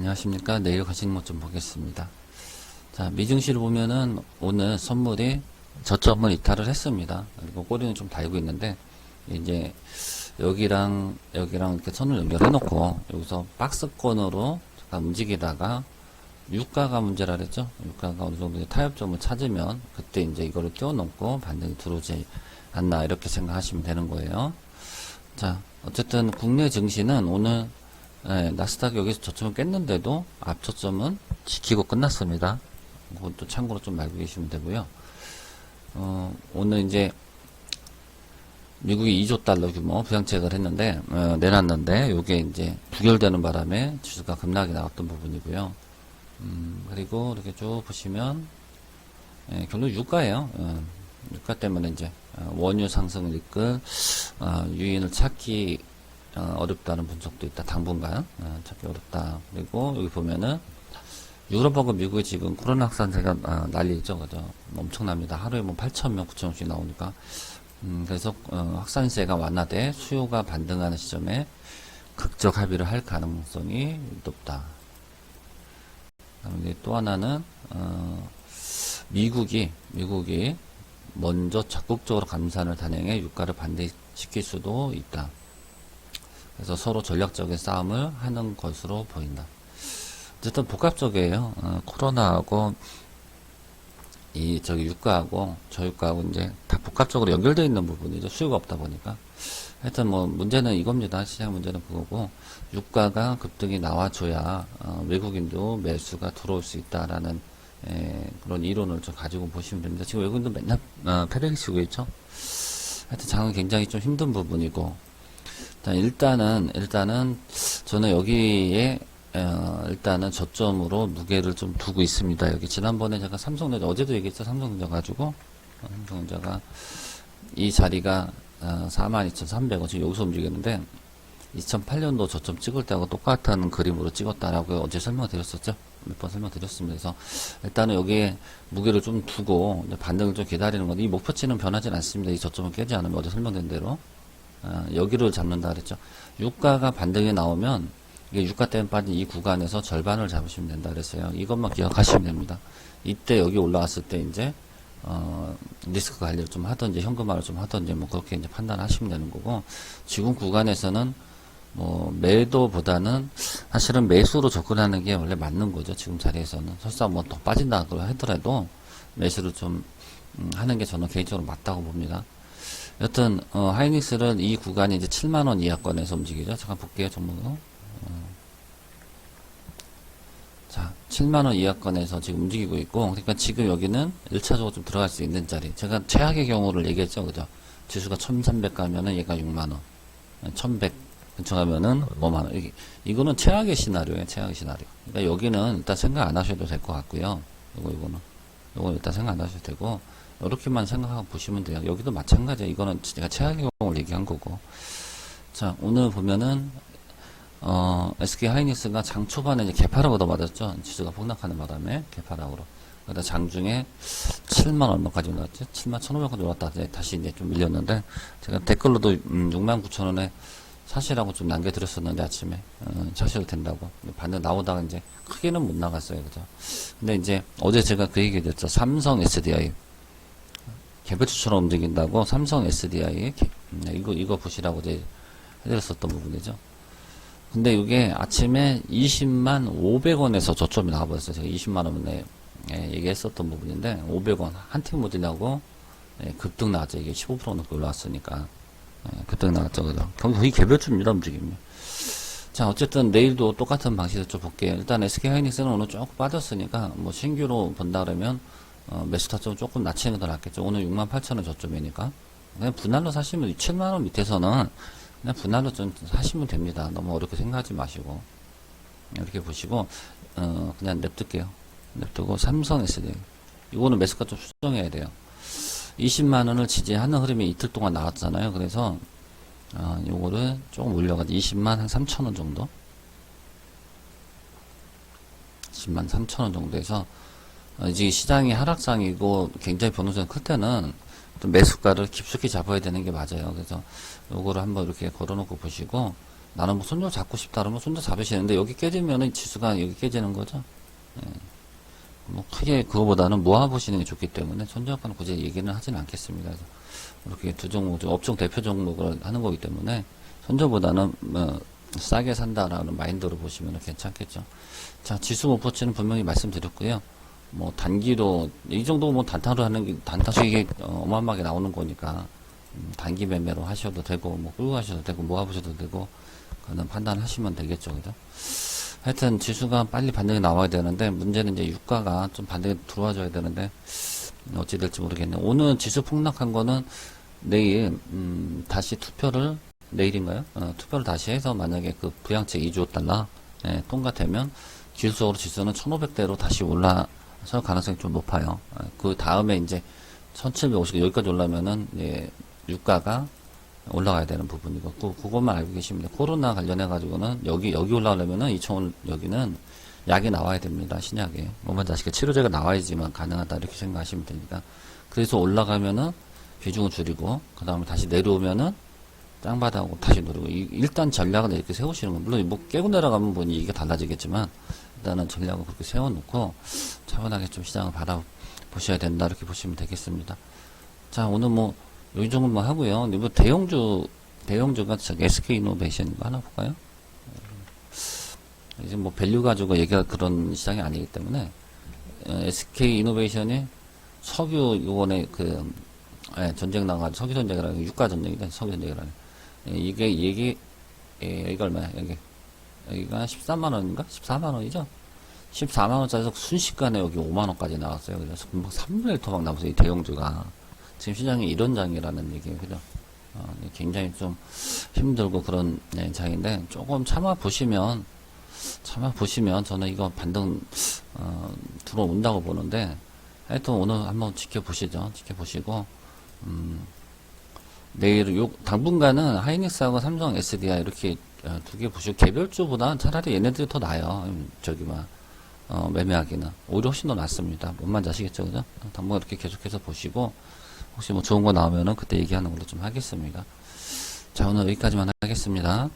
안녕하십니까. 내일 거식목 좀 보겠습니다. 자, 미증시를 보면은 오늘 선물이 저점을 이탈을 했습니다. 그리고 꼬리는 좀 달고 있는데, 이제 여기랑 여기랑 이렇게 선을 연결해 놓고, 여기서 박스권으로 잠깐 움직이다가, 유가가 문제라 그랬죠? 유가가 어느 정도 타협점을 찾으면, 그때 이제 이거를 띄워놓고 반등이 들어오지 않나, 이렇게 생각하시면 되는 거예요. 자, 어쨌든 국내 증시는 오늘 예, 나스닥 여기서 저점을 깼는데도 앞저점은 지키고 끝났습니다. 그것도 참고로 좀 알고 계시면 되고요. 어, 오늘 이제 미국이 2조 달러 규모 부양책을 했는데 어, 내놨는데 이게 이제 부결되는 바람에 지수가 급락이 나왔던 부분이고요. 음, 그리고 이렇게 쭉 보시면 예, 결국 유가예요. 어, 유가 때문에 이제 어, 원유 상승을 이끌 어, 유인을 찾기 어, 어렵다는 분석도 있다. 당분간 어, 찾기 어렵다. 그리고 여기 보면은 유럽하고 미국이 지금 코로나 확산세가 어, 난리죠, 그죠? 엄청납니다. 하루에 뭐 8천 명, 9천 명씩 나오니까 음, 그래서 어, 확산세가 완화돼 수요가 반등하는 시점에 극적 합의를 할 가능성이 높다. 그다음에 또 하나는 어, 미국이 미국이 먼저 적극적으로 감산을 단행해 유가를 반대시킬 수도 있다. 그래서 서로 전략적인 싸움을 하는 것으로 보인다. 어쨌든 복합적이에요. 어, 코로나하고 이 저기 유가하고 저유가하고 이제 다 복합적으로 연결되어 있는 부분이죠. 수요가 없다 보니까. 하여튼 뭐 문제는 이겁니다. 시장 문제는 그거고 유가가 급등이 나와줘야 어, 외국인도 매수가 들어올 수 있다라는 에, 그런 이론을 좀 가지고 보시면 됩니다. 지금 외국인도 맨날 어, 패배기 치고 있죠. 하여튼 장은 굉장히 좀 힘든 부분이고 자, 일단은, 일단은, 저는 여기에, 어, 일단은 저점으로 무게를 좀 두고 있습니다. 여기 지난번에 제가 삼성전자, 어제도 얘기했죠. 삼성전자 가지고, 어, 삼성전자가 이 자리가, 어, 42,300원, 지금 여기서 움직이는데, 2008년도 저점 찍을 때하고 똑같은 그림으로 찍었다라고 어제 설명드렸었죠. 몇 번 설명드렸습니다. 그래서 일단은 여기에 무게를 좀 두고 반등을 좀 기다리는 건데 이 목표치는 변하진 않습니다. 이 저점을 깨지 않으면 어제 설명된 대로 어, 여기를 잡는다 그랬죠. 유가가 반등이 나오면 이게 유가 때문에 빠진 이 구간에서 절반을 잡으시면 된다 그랬어요. 이것만 기억하시면 됩니다. 이때 여기 올라왔을 때 이제 어, 리스크 관리를 좀 하든지 현금화를 좀 하든지 뭐 그렇게 이제 판단하시면 되는 거고 지금 구간에서는 뭐 매도보다는 사실은 매수로 접근하는 게 원래 맞는 거죠. 지금 자리에서는 설사 뭐 더 빠진다 하더라도 매수를 좀 음, 하는 게 저는 개인적으로 맞다고 봅니다. 여튼 어, 하이닉스는 이 구간이 이제 7만 원 이하권에서 움직이죠. 잠깐 볼게요, 종목으로. 어. 자, 7만 원 이하권에서 지금 움직이고 있고, 그러니까 지금 여기는 1차적으로 좀 들어갈 수 있는 자리. 제가 최악의 경우를 얘기했죠, 그죠? 지수가 1,300 가면은 얘가 6만 원, 1,100 근처 가면은 5만 원. 이게 이거는 최악의 시나리오예요, 최악의 시나리오. 그러니까 여기는 일단 생각 안 하셔도 될 것 같고요. 이거 이거는, 이거 일단 생각 안 하셔도 되고. 이렇게만 생각하고 보시면 돼요. 여기도 마찬가지예요. 이거는 제가 최악의 경우를 얘기한 거고. 자, 오늘 보면은, 어, SK 하이닉스가 장 초반에 이제 개파락으로 얻어맞았죠. 지수가 폭락하는 바람에 개파락으로. 그러다 장중에 7만 얼마까지 올랐지? 7만 1,500까지 올랐다. 이제 다시 이제 좀 밀렸는데, 제가 댓글로도 음, 6만 9천 원에 사시라고 좀 남겨드렸었는데, 아침에. 어, 사셔도 된다고. 반대 나오다가 이제 크게는 못 나갔어요. 그죠? 근데 이제 어제 제가 그 얘기 드렸죠. 삼성 SDI. 개별주처럼 움직인다고 삼성 SDI 네, 이거 이거 보시라고 이제 해드렸었던 부분이죠. 근데 이게 아침에 20만 500원에서 저점이 나와버렸어요. 제가 20만 원에 예, 얘기했었던 부분인데 500원 한팀 못이냐고 예, 급등 나왔죠. 이게 15% 넘게 올라왔으니까 예, 급등 나왔죠. 그죠? 거의 개별주입니다 움직임이. 자 어쨌든 내일도 똑같은 방식으로 좀 볼게요. 일단 SK 하이닉스는 오늘 조금 빠졌으니까 뭐 신규로 본다 그러면 어, 매수 타점 조금 낮추는 게 더 낫겠죠. 오늘 6만 8천 원 저점이니까. 그냥 분할로 사시면 7만 원 밑에서는 그냥 분할로 좀 사시면 됩니다. 너무 어렵게 생각하지 마시고. 이렇게 보시고, 어, 그냥 냅둘게요. 냅두고 삼성 SD. 이거는 매수가 좀 수정해야 돼요. 20만 원을 지지하는 흐름이 이틀 동안 나왔잖아요. 그래서, 어, 요거를 조금 올려가지고 20만 한 3천 원 정도. 10만 3천 원 정도에서 어, 이제 시장이 하락장이고 굉장히 변동성이 클 때는 좀 매수가를 깊숙이 잡아야 되는 게 맞아요. 그래서 요거를 한번 이렇게 걸어놓고 보시고 나는 뭐 손절 잡고 싶다 그러면 손절 잡으시는데 여기 깨지면은 지수가 여기 깨지는 거죠. 예. 뭐 크게 그거보다는 모아보시는 게 좋기 때문에 손절가는 굳이 얘기는 하지는 않겠습니다. 이렇게 두 종목, 업종 대표 종목을 하는 거기 때문에 손절보다는 뭐 싸게 산다라는 마인드로 보시면 괜찮겠죠. 자, 지수 목표치는 분명히 말씀드렸고요. 뭐 단기로 이 정도 뭐 단타로 하는 게 단타 수익이 어, 어마어마하게 나오는 거니까 음, 단기 매매로 하셔도 되고 뭐 끌고 가셔도 되고 모아보셔도 되고 그는 판단하시면 되겠죠, 그죠? 하여튼 지수가 빨리 반등이 나와야 되는데 문제는 이제 유가가 좀 반등이 들어와줘야 되는데 어찌 될지 모르겠네. 오늘 지수 폭락한 거는 내일 음, 다시 투표를 내일인가요? 어, 투표를 다시 해서 만약에 그 부양책 2조 달러 예, 통과되면 기술적으로 지수는 1,500대로 다시 올라 설 가능성이 좀 높아요. 어, 그 다음에 이제 1,750 여기까지 올라면은 예, 유가가 올라가야 되는 부분이고 그, 그것만 알고 돼요. 코로나 관련해 가지고는 여기 여기 올라오려면은 2천 여기는 약이 나와야 됩니다. 신약에 뭐만 자식의 치료제가 나와야지만 가능하다 이렇게 생각하시면 됩니다. 그래서 올라가면은 비중을 줄이고 그 다음에 다시 내려오면은 땅바닥하고 다시 누르고 이- 일단 전략은 이렇게 세우시는 거 물론 뭐 깨고 내려가면 뭐 이게 달라지겠지만 일단은 전략을 그렇게 세워놓고 차분하게 좀 시장을 바라보셔야 된다 이렇게 보시면 되겠습니다. 자 오늘 뭐이 정도 만 하고요. 뭐 대형주 대형주가 SK 이노베이션 하나 볼까요? 이제 뭐 밸류 가지고 얘기할 그런 시장이 아니기 때문에 어, SK 이노베이션이 석유 이번에 그 예, 전쟁 나가지고 석유 전쟁이라는 유가 전쟁이다 석유 전쟁이라는 예, 이게 이게 예, 이거 얼마야 여기 여기가 13만 원인가 14만 원이죠 14만 원짜리에서 순식간에 여기 5만 원까지 나왔어요. 그래서 금방 3분의 1 토막 나왔어요 이 대형주가. 지금 시장이 이런 장이라는 얘기예요 그죠? 어, 굉장히 좀 힘들고 그런 예, 장인데 조금 참아 보시면 참아 보시면 저는 이거 반등 어, 들어온다고 보는데 하여튼 오늘 한번 지켜보시죠. 지켜보시고 음, 내일 요 당분간은 하이닉스하고 삼성 SDI 이렇게 어, 두개 보시고 개별주보다 차라리 얘네들이 더 나아요. 음, 저기 막 어, 매매하기는 오히려 훨씬 더 낫습니다. 뭔만 아시겠죠, 그죠? 당분간 이렇게 계속해서 보시고 혹시 뭐 좋은 거 나오면은 그때 얘기하는 걸로 좀 하겠습니다. 자 오늘 여기까지만 하겠습니다.